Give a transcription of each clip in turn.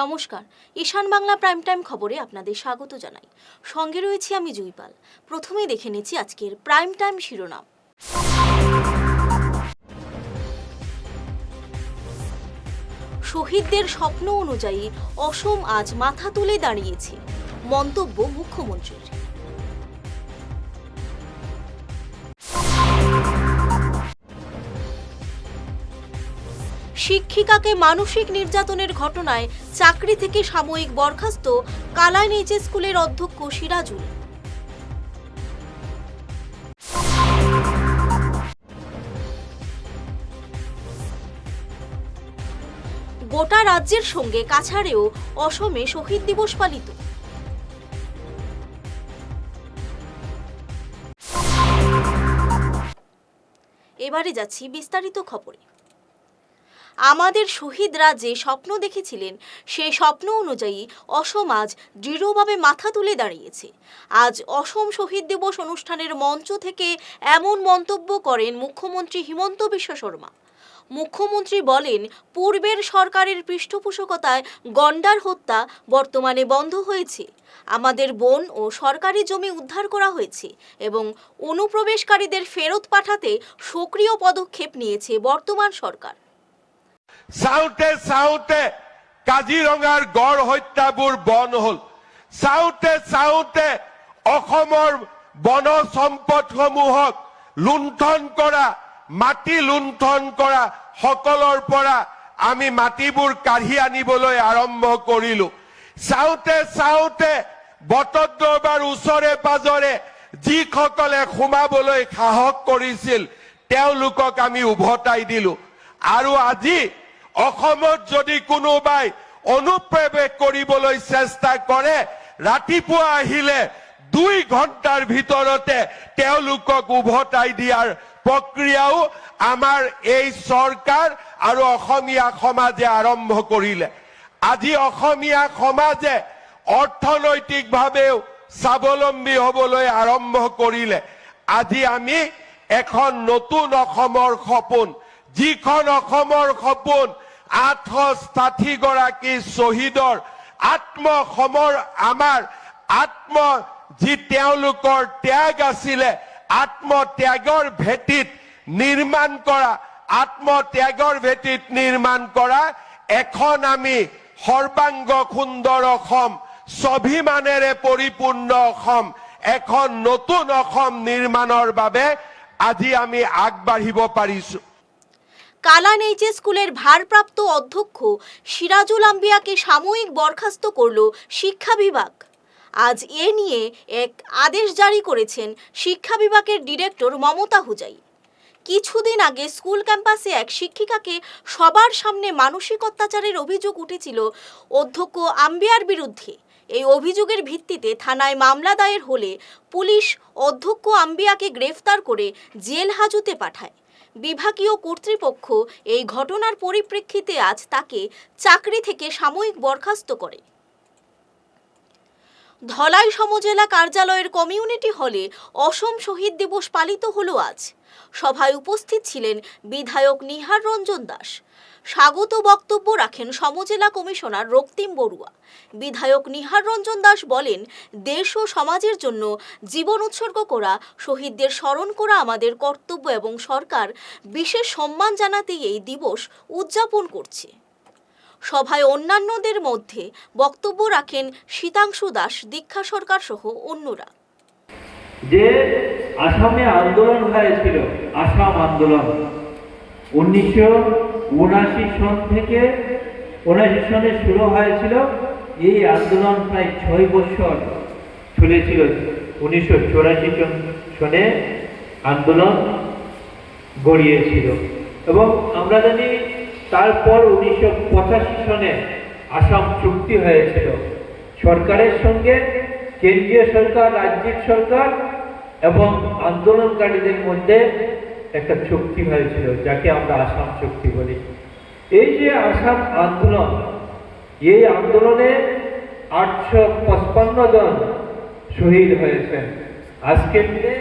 নমস্কার। ঈশান Bangla prime time খবরে আপনাদের স্বাগত জানাই। সঙ্গে রয়েছি আমি জুইপাল। প্রথমে দেখে নিচ্ছি আজকের প্রাইম টাইম শিরোনাম। শহীদদের স্বপ্ন অনুযায়ী অসম আজ মাথা তুলে দাঁড়িয়েছে। মন্তব্য মুখ্যমন্ত্রীর। শিক্ষিকাকে মানসিক নির্যাতনের ঘটনায় চাকরি থেকে সাময়িক বরখাস্ত কালাইন এইচ স্কুলের অধ্যক্ষ সিরাজুল। গোটা রাজ্যের সঙ্গে কাছাড়েও অসমে শহীদ দিবস পালিত। এবারে যাচ্ছি বিস্তারিত খবরে। আমাদের শহীদরা যে স্বপ্ন দেখেছিলেন সেই স্বপ্ন অনুযায়ী অসম আজ দৃঢ়ভাবে মাথা তুলে দাঁড়িয়েছে। আজ অসম শহীদ দিবস অনুষ্ঠানের মঞ্চ থেকে এমন মন্তব্য করেন মুখ্যমন্ত্রী হিমন্ত বিশ্ব শর্মা। মুখ্যমন্ত্রী বলেন, পূর্বের সরকারের পৃষ্ঠপোষকতায় গন্ডার হত্যা বর্তমানে বন্ধ হয়েছে। আমাদের বন ও সরকারি জমি উদ্ধার করা হয়েছে এবং অনুপ্রবেশকারীদের ফেরত পাঠাতে সক্রিয় পদক্ষেপ নিয়েছে বর্তমান সরকার। চাওঁতে চাওঁতে কাজিৰঙাৰ গড় হত্যাবোৰ বন হল। চাওঁতে চাওঁতে অসমৰ বন সম্পদসমূহক লুণ্ঠন কৰা মাটি লুণ্ঠন কৰা সকলৰ পৰা আমি মাটিবোৰ কাঢ়ি আনিবলৈ আৰম্ভ কৰিলো। চাওঁতে চাওঁতে বটদ্ৰবাৰ ওচৰে পাজৰে যিসকলে সোমাবলৈ সাহস কৰিছিল তেওঁলোকক আমি উভতাই দিলো। আৰু আজি অসমত যদি কোনোবাই অনুপ্ৰৱেশ কৰিবলৈ চেষ্টা কৰে, ৰাতিপুৱা আহিলে দুই ঘণ্টাৰ ভিতৰতে তেওঁলোকক উভতাই দিয়াৰ প্ৰক্ৰিয়াও আমাৰ এই চৰকাৰ আৰু অসমীয়া সমাজে আৰম্ভ কৰিলে। আজি অসমীয়া সমাজে অৰ্থনৈতিকভাৱেও স্বাৱলম্বী হবলৈ আৰম্ভ কৰিলে। আজি আমি এখন নতুন অসমৰ সপোন, যিখন অসমৰ সপোন আঠশ ষাঠি গৰাকী শ্বহীদৰ আত্মসমৰ আমাৰ আত্ম যি তেওঁলোকৰ ত্যাগ আছিলে, আত্মত্যাগৰ ভেটিত নিৰ্মাণ কৰা, আত্মত্যাগৰ ভেটিত নিৰ্মাণ কৰা এখন আমি সৰ্বাংগ সুন্দৰ অসম, স্বাভিমানেৰে পৰিপূৰ্ণ অসম, এখন নতুন অসম নিৰ্মাণৰ বাবে আজি আমি আগবাঢ়িব পাৰিছো। কালান এইচ স্কুলের ভারপ্রাপ্ত অধ্যক্ষ সিরাজুল আম্বিয়াকে সাময়িক বরখাস্ত করল শিক্ষা বিভাগ। আজ এ নিয়ে এক আদেশ জারি করেছেন শিক্ষা বিভাগের ডিরেক্টর মমতা হুজাই। কিছুদিন আগে স্কুল ক্যাম্পাসে এক শিক্ষিকাকে সবার সামনে মানসিক অত্যাচারের অভিযোগ উঠেছিল অধ্যক্ষ আম্বিয়ার বিরুদ্ধে। এই অভিযোগের ভিত্তিতে থানায় মামলা দায়ের হলে পুলিশ অধ্যক্ষ আম্বিয়াকে গ্রেফতার করে জেল হাজতে পাঠায়। বিভাগীয় কর্তৃপক্ষ এই ঘটনার পরিপ্রেক্ষিতে আজ তাকে চাকরি থেকে সাময়িক বরখাস্ত করে। ধলাই সমজেলা কার্যালয়ের কমিউনিটি হলে অসম শহীদ দিবস পালিত হলো আজ। সভায় উপস্থিত ছিলেন বিধায়ক নিহার রঞ্জন দাস। স্বাগত বক্তব্য রাখেন সমজেলা কমিশনার রক্তিম বড়ুয়া। বিধায়ক নিহার রঞ্জন দাস বলেন, দেশ ও সমাজের জন্য জীবন উৎসর্গ করা, শহীদদের স্মরণ করা আমাদের কর্তব্য এবং সরকার বিশেষ সম্মান জানাতেই এই দিবস উদযাপন করছে। সভায় অন্যান্যদের মধ্যে বক্তব্য রাখেন শীতাংশু দাস, দীক্ষা সরকার সহ অন্যরা। যে আসামে আন্দোলন হয়েছিল, আসাম আন্দোলন, উনিশশো উনাশি সন থেকে উনাশি সনে শুরু হয়েছিল, এই আন্দোলন প্রায় ছয় বছর চলেছিল। উনিশশো চৌরাশি সনে আন্দোলন গড়িয়েছিল। এবং আমরা জানি তারপর উনিশশো পঁচাশি সনে আসাম চুক্তি হয়েছিল। সরকারের সঙ্গে কেন্দ্রীয় সরকার রাজ্যিক সরকার এবং আন্দোলনকারীদের মধ্যে একটা চুক্তি হয়েছিল, যাকে আমরা আসাম চুক্তি বলি। এই যে আসাম আন্দোলন, এই আন্দোলনে আটশো পঁচপান্ন জন শহীদ হয়েছেন। আজকের দিনে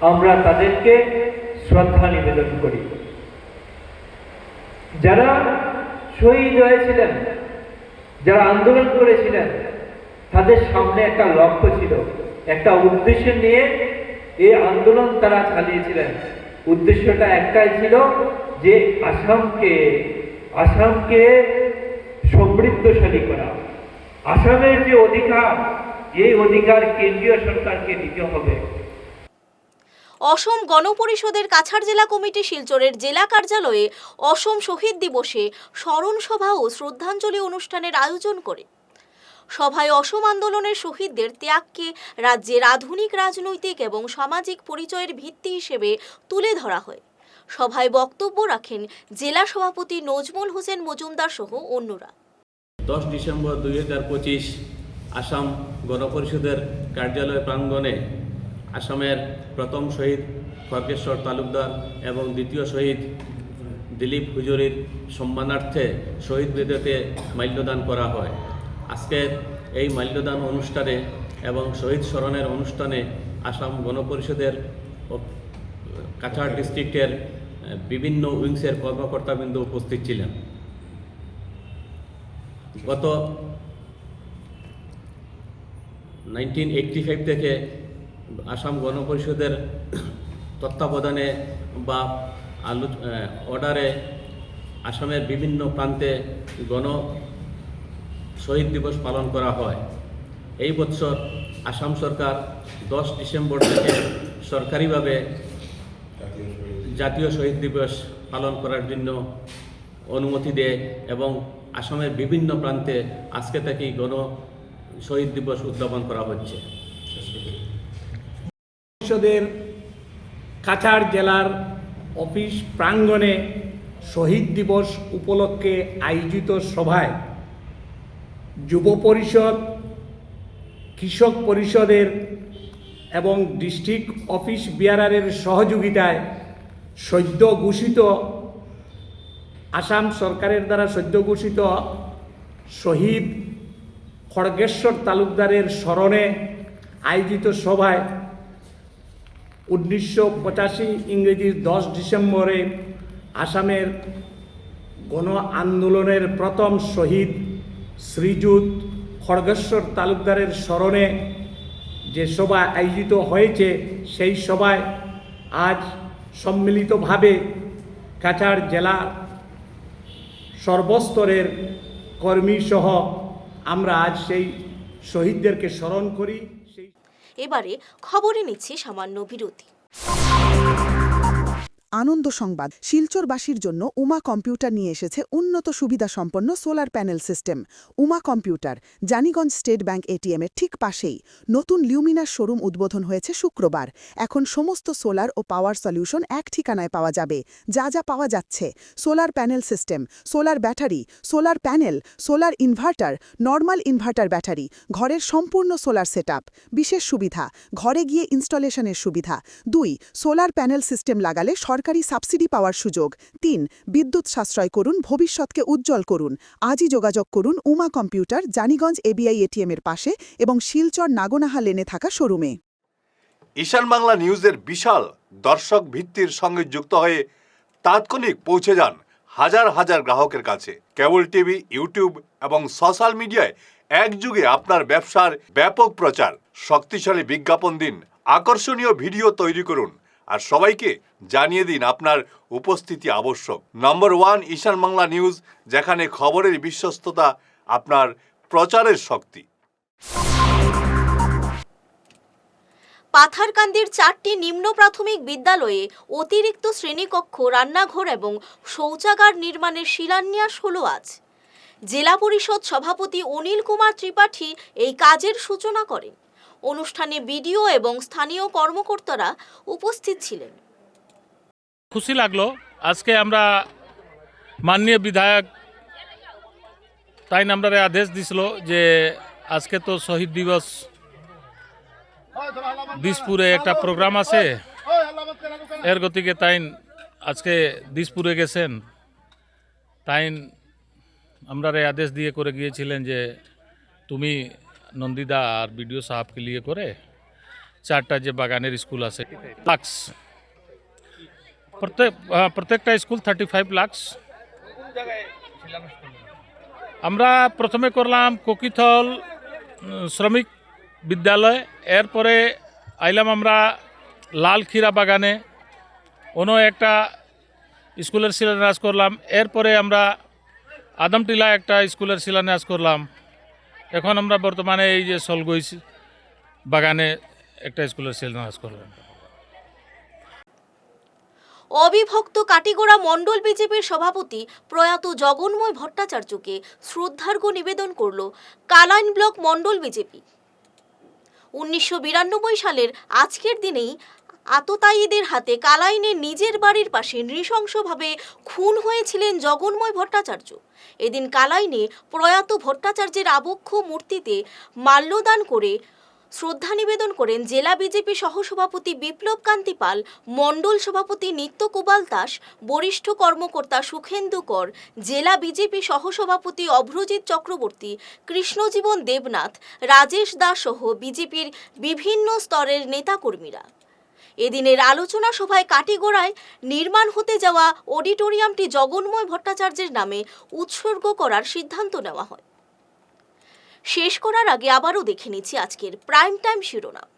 আমরা তাদেরকে শ্রদ্ধা নিবেদন করি। যারা শহীদ হয়েছিলেন, যারা আন্দোলন করেছিলেন, তাদের সামনে একটা লক্ষ্য ছিল, একটা উদ্দেশ্য নিয়ে এই আন্দোলন তারা চালিয়েছিলেন। উদ্দেশ্যটা একটাই ছিল যে আসামকে আসামকে সমৃদ্ধশালী করা। আসামের যে অধিকার, এই অধিকার কেন্দ্রীয় সরকারকে দিতে হবে। অসম গণপরিষদের কাছাড় জেলা কমিটি শিলচরের জেলা কার্যালয়ে অসম শহীদ দিবসে স্মরণসভা ও শ্রদ্ধাঞ্জলি অনুষ্ঠানের আয়োজন করে। সভায় অসম আন্দোলনের শহীদদের ত্যাগকে রাজ্যের আধুনিক রাজনৈতিক এবং সামাজিক পরিচয়ের ভিত্তি হিসেবে তুলে ধরা হয়। সভায় বক্তব্য রাখেন জেলা সভাপতি নজমুল হোসেন মজুমদার সহ অন্যরা। দশ ডিসেম্বর দুই হাজার পঁচিশ আসাম গণপরিষদের কার্যালয় প্রাঙ্গণে আসামের প্রথম শহীদ খড়গেশ্বর তালুকদার এবং দ্বিতীয় শহীদ দিলীপ হুজুরির সম্মানার্থে শহীদ বেদেতে মাল্যদান করা হয়। আজকের এই মাল্যদান অনুষ্ঠানে এবং শহীদ স্মরণের অনুষ্ঠানে আসাম গণপরিষদের কাছাড় ডিস্ট্রিক্টের বিভিন্ন উইংসের কর্মকর্তাবৃন্দ উপস্থিত ছিলেন। গত নাইনটিন ফাইভ থেকে আসাম গণপরিষদের তত্ত্বাবধানে বা আলো অর্ডারে আসামের বিভিন্ন প্রান্তে গণ শহীদ দিবস পালন করা হয়। এই বছর আসাম সরকার দশ ডিসেম্বর থেকে সরকারিভাবে জাতীয় শহীদ দিবস। পালন করার জন্য অনুমতি দেয় এবং আসামের বিভিন্ন প্রান্তে আজকে থেকেই গণ শহীদ দিবস উদযাপন করা হচ্ছে। পরিষদের কাছাড় জেলার অফিস প্রাঙ্গণে শহীদ দিবস উপলক্ষে আয়োজিত সভায় যুব পরিষদ, কৃষক পরিষদের এবং ডিস্ট্রিক্ট অফিস বিয়ারারের সহযোগিতায় সদ্য ঘোষিত, আসাম সরকারের দ্বারা সদ্য ঘোষিত শহীদ খড়গেশ্বর তালুকদারের স্মরণে আয়োজিত সভায় উনিশশো পঁচাশি ইংরেজির দশ ডিসেম্বরে আসামের গণ আন্দোলনের প্রথম শহীদ শ্রীযুত খড়গেশ্বর তালুকদারের স্মরণে যে সভা আয়োজিত হয়েছে, সেই সভায় আজ সম্মিলিতভাবে কাছাড় জেলা সর্বস্তরের কর্মীসহ আমরা আজ সেই শহীদদেরকে স্মরণ করি। এবারে খবরে নিচ্ছি সামান্য বিরতি। আনন্দ সংবাদ। শিলচরবাসীর জন্য উমা কম্পিউটার নিয়ে এসেছে উন্নত সুবিধা সম্পন্ন solar panel system. Uma computer, Janiganj state bank এটিএমের ঠিক পাশেই। নতুন লিউমিনার শোরুম উদ্বোধন হয়েছে শুক্রবার। এখন সমস্ত সোলার ও পাওয়ার সলিউশন এক ঠিকানায় পাওয়া যাবে। যা যা পাওয়া যাচ্ছে। Solar panel system, solar battery, solar panel, solar inverter, normal inverter battery, ঘরের সম্পূর্ণ সোলার সেটআপ। বিশেষ সুবিধা, ঘরে গিয়ে ইনস্টলেশনের সুবিধা। দুই, সোলার প্যানেল সিস্টেম লাগালে সরকারি সাবসিডি পাওয়ার সুযোগ। তিন, বিদ্যুৎ সাশ্রয় করুন, ভবিষ্যৎকে উজ্জ্বল করুন। আজই যোগাযোগ করুন উমা কম্পিউটার, জানিগঞ্জ এবিআই এটিএমের পাশে এবং শিলচর নাগনাহা লেনে থাকা শোরুমে। ঈশান বাংলা নিউজের বিশাল দর্শক ভিত্তির সঙ্গে যুক্ত হয়ে তাৎক্ষণিক পৌঁছে যান হাজার হাজার গ্রাহকের কাছে। কেবল টিভি, ইউটিউব এবং সোশ্যাল মিডিয়ায় একযুগে আপনার ব্যবসার ব্যাপক প্রচার। শক্তিশালী বিজ্ঞাপন দিন, আকর্ষণীয় ভিডিও তৈরি করুন আর সবাইকে জানিয়ে দিন আপনার উপস্থিতি আবশ্যক। নম্বর ওয়ান ঈশান বাংলা নিউজ, যেখানে খবরের বিশ্বস্ততা আপনার প্রচারের শক্তি। পাথারকান্দির চারটি নিম্ন প্রাথমিক বিদ্যালয়ে অতিরিক্ত শ্রেণীকক্ষ, রান্নাঘর এবং শৌচাগার নির্মাণের শিলান্যাস হল আজ। জেলা পরিষদ সভাপতি অনিল কুমার ত্রিপাঠী এই কাজের সূচনা করেন। অনুষ্ঠানে বিডিও এবং স্থানীয় কর্মকর্তারা উপস্থিত ছিলেন। খুশি লাগল। আজকে আমরা মাননীয় বিধায়ক তাই আমরা আদেশ দিছিল যে আজকে তো শহীদ দিবস। দিসপুরে একটা প্রোগ্রাম আছে। এর গতিকে তাইন আজকে দিসপুরে গেছেন। তাইন আমরা আদেশ দিয়ে করে গিয়েছিলেন যে তুমি নন্দিদা আর বিডিও সাহেবকে লিয়ে করে চারটা যে বাগানের স্কুল আছে লাক্স। প্রত্যেক আহ, প্রত্যেকটা স্কুল থার্টি ফাইভ লাক্স আমরা প্রথমে করলাম কোকিথল শ্রমিক বিদ্যালয়। এরপরে আইলাম আমরা লালখিরা বাগানে। অন্য একটা স্কুলের শিলান্যাস করলাম। এরপরে আমরা আদমটিলা একটা স্কুলের শিলান্যাস করলাম। এখন আমরা বর্তমানে এই যে সলগই বাগানে একটা স্কুলের শিলান্যাস করলাম। অবিভক্ত কাটিগোড়া মণ্ডল বিজেপির সভাপতি প্রয়াত জগন্ময় ভট্টাচার্যকে শ্রদ্ধার্ঘ নিবেদন করল কালাইন ব্লক মণ্ডল বিজেপি। উনিশশো বিরানব্বই সালের আজকের দিনেই আততায়ীদের হাতে কালাইনের নিজের বাড়ির পাশে নৃশংসভাবে খুন হয়েছিলেন জগন্ময় ভট্টাচার্য। এদিন কালাইনে প্রয়াত ভট্টাচার্যের আবক্ষ মূর্তিতে মাল্যদান করে শ্রদ্ধা নিবেদন করেন জেলা বিজেপি সহসভাপতি বিপ্লব কান্তি পাল, মণ্ডল সভাপতি নিত্য কুবাল দাস, বরিষ্ঠ কর্মকর্তা সুখেন্দু কর, জেলা বিজেপি সহসভাপতি অভ্রজিৎ চক্রবর্তী, কৃষ্ণজীবন দেবনাথ, রাজেশ দাস সহ বিজেপির বিভিন্ন স্তরের নেতাকর্মীরা। এদিনের আলোচনা সভায় কাটিগোড়ায় নির্মাণ হতে যাওয়া অডিটোরিয়ামটি জগন্ময় ভট্টাচার্যের নামে উৎসর্গ করার সিদ্ধান্ত নেওয়া হয়। শেষ করার আগে আবারও দেখে নিচ্ছি আজকের প্রাইম টাইম শিরোনাম।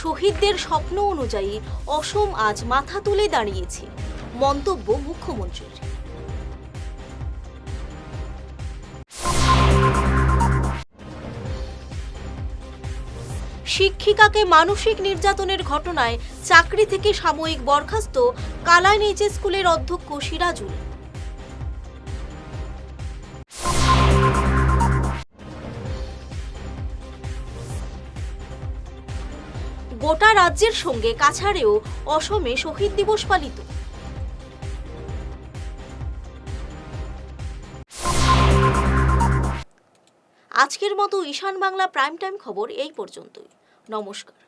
শহীদদের স্বপ্ন অনুযায়ী অসম আজ মাথা তুলে দাঁড়িয়েছে মন্তব্য মুখ্যমন্ত্রীর। শিক্ষিকাকে মানসিক নির্যাতনের ঘটনায় চাকরি থেকে সাময়িক বরখাস্ত কালাইন এইচ স্কুলের অধ্যক্ষ সিরাজুল। গোটা রাজ্যের সঙ্গে কাছাড়েও অসমে শহীদ দিবস পালিত। আজকের মতো ঈশান বাংলা প্রাইম টাইম খবর এই পর্যন্তই। নমস্কার।